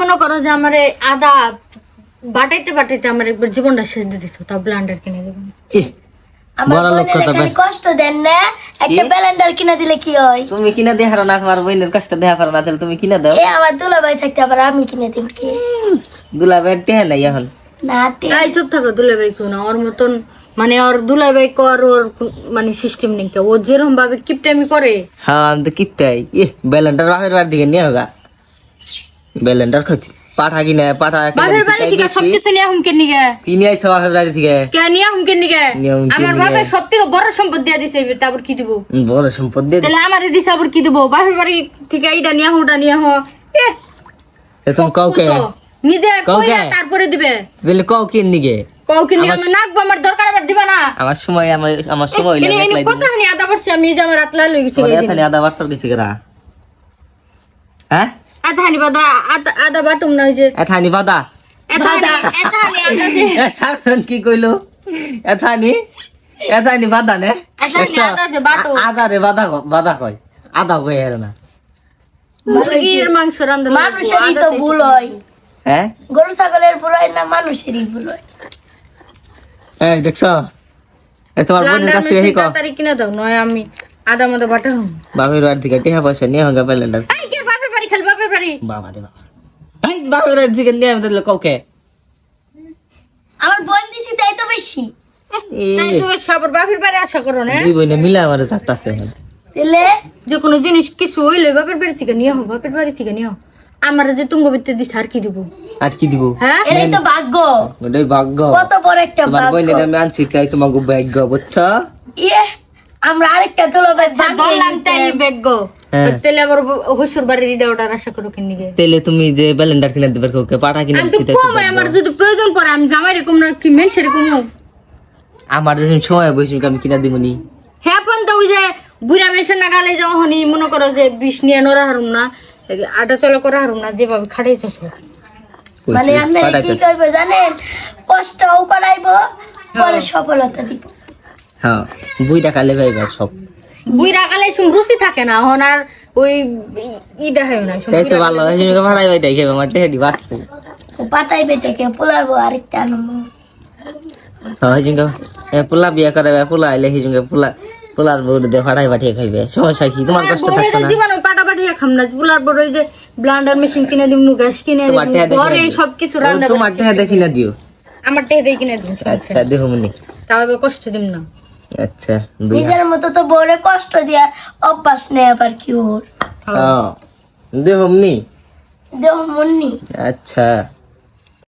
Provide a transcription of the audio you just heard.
মনে করো যে আমার আদা বাটাইতে বাটাইতে আমার একবার জীবনটা শেষ দিয়ে দিছো তা ব্লান্ডার কিনে দেবো। আমার বোনের খালি কষ্ট দেন না একটা কিনে দিলে কি হয়? তুমি কিনা দেখার না তোমার বোনের কষ্ট দেখা পারো না তাহলে তুমি কিনা দাও। এ আমার দুলা ভাই থাকতে আবার আমি কিনে দিব কি? টেহে নাই এখন। না এই চুপ থাকো দুলাই ভাই কেউ না ওর মতন মানে ওর দুলাই ভাই কর ওর মানে সিস্টেম নেই ও যেরকম ভাবে কিপটামি করে। হ্যাঁ আমি তো কিপটাই। বাপের বাড়ি দিকে নিয়ে হোগা ব্যালেন্ডার খাচ্ছি পাঠা কিনে পাঠা বাপের বাড়ি থেকে বেশি। সবকিছু নিয়ে হুমকে নিগে। কিনে আইছো বাপের বাড়ি থেকে? কে নিয়ে হুমকে নিগে? আমার নিগে। বাপের সব থেকে বড় সম্পদ দিয়ে দিছে তারপর কি দিব? বড় সম্পদ দিয়ে। তাহলে আমার দিছে আবার কি দিব? বাপের বাড়ি থেকে এইটা নিয়ে ওটা নিয়ে হ। এ, তুমি কাউকে নিজে? কইরা তারপরে দিবে। বলে কাউ কিন নিগে? কও কি নিয়ে আমার- নাকবো আমার দরকার আমার দিবা না। আমার সময় আমার আমার সময় হইলে আমি হানি আদা পড়ছে আমি যে আমার আতলা লই গেছি দিবো। ওরে এখানে আদা গেছে গেরা হ্যাঁ? আদা হানি বাদা আদা বাটুম না ওই যে। এথানি বাদা। আদা যে। কি কইলো? এথানি এথানি বাদা নে? এথানি আদা যে বাটো। আদা রে বাদা বাদা কয়। আদা কই হেরে না। মুরগির মাংস রান্না মানুষেরই তো ভুল হয়। হ্যাঁ? গরু ছাগলের ভুল হয় না মানুষেরই ভুল হয়? এই দেখছ? এ তোমার বোনের কাছ থেকে কিনে দাও নয় আমি আদা মতো বাটা বাপের বাড়ি থেকে টিহা পয়সা নিয়ে বাড়ি বাবা রে বাবা। এই নিয়ে আমার বোন দিছি তাই তো বেশি। তাই তুমি সবার বাপের বাড়ি আশা করো না? দুই বোনে মিলে আমার চারটাছে দিলে যে কোনো জিনিস কিছু হইলে বাপের বাড়ি থেকে নিয়ে হো বাপের বাড়ি থেকে নিয়ে হো আমার যে তুঙ্গ বিত্তে দিস আর কি দিব? আর কি দিব? হ্যাঁ? এটাই তো ভাগ্য। ওটাই ভাগ্য। কত বড় একটা তোমার ভাগ্য। আমি আনছি তাই তোমাকে ভাগ্য বুঝছ? ইয়ে আমরা আরেকটা ভাই তাই। তেলে আবার হসুর বাড়ির ইডা আশা করো কিনে তুমি যে ব্যালেন্ডার কিনে দিবে কাউকে পাঠা কিনে আমি তো দিছি তাই তো কম ভাগ্য। আমার যদি প্রয়োজন পড়ে আমি জামাই রকম না কি মেন সেরকম আমার যখন সময় বসে আমি কিনা দিবনি হ্যাঁ পন তো ওই যে বুড়া মেশিন নাগালে যাও হনি মনে করো যে বিষ নিয়ে নড়া হারুম না আটা চলা করা হারুম না যেভাবে খাটাইতেছ মানে আপনারা কি করবে জানেন? কষ্টও করাইবো পরে সফলতা দিব। হ্যাঁ বুইটা খালে ভাইবা সব। কালে সুম রুচি থাকে না হন আর ওই ই দেখায় না তাই তো ভালো ভাড়াই ভাই দেখে আমার বাঁচতে। ও পাতাই বেটাকে পোলারবো আরেকটা আনব। হ্যাঁ পোলা বিয়া করাবে পোলা আইলে হিজুঙ্গা পোলা পোলার দিয়ে পাঠিয়ে খাইবে সমস্যা কি? তোমার কষ্ট না। জীবন পাটা পাঠিয়ে খাম না বড় ওই যে ব্লান্ডার মেশিন কিনে দিব গ্যাস কিনে দেখি ঘরে দিও। সব কিছু রান্না তোমার টেহা দেখি না দিও। আমার দিয়ে কিনে দিব আচ্ছা দেহ মনি তাও কষ্ট দিম না। আচ্ছা নিজের মতো তো বউরে কষ্ট দিয়া অভ্যাস নেই আবার কি ওর দেহ মনি দেহ মন্নি আচ্ছা।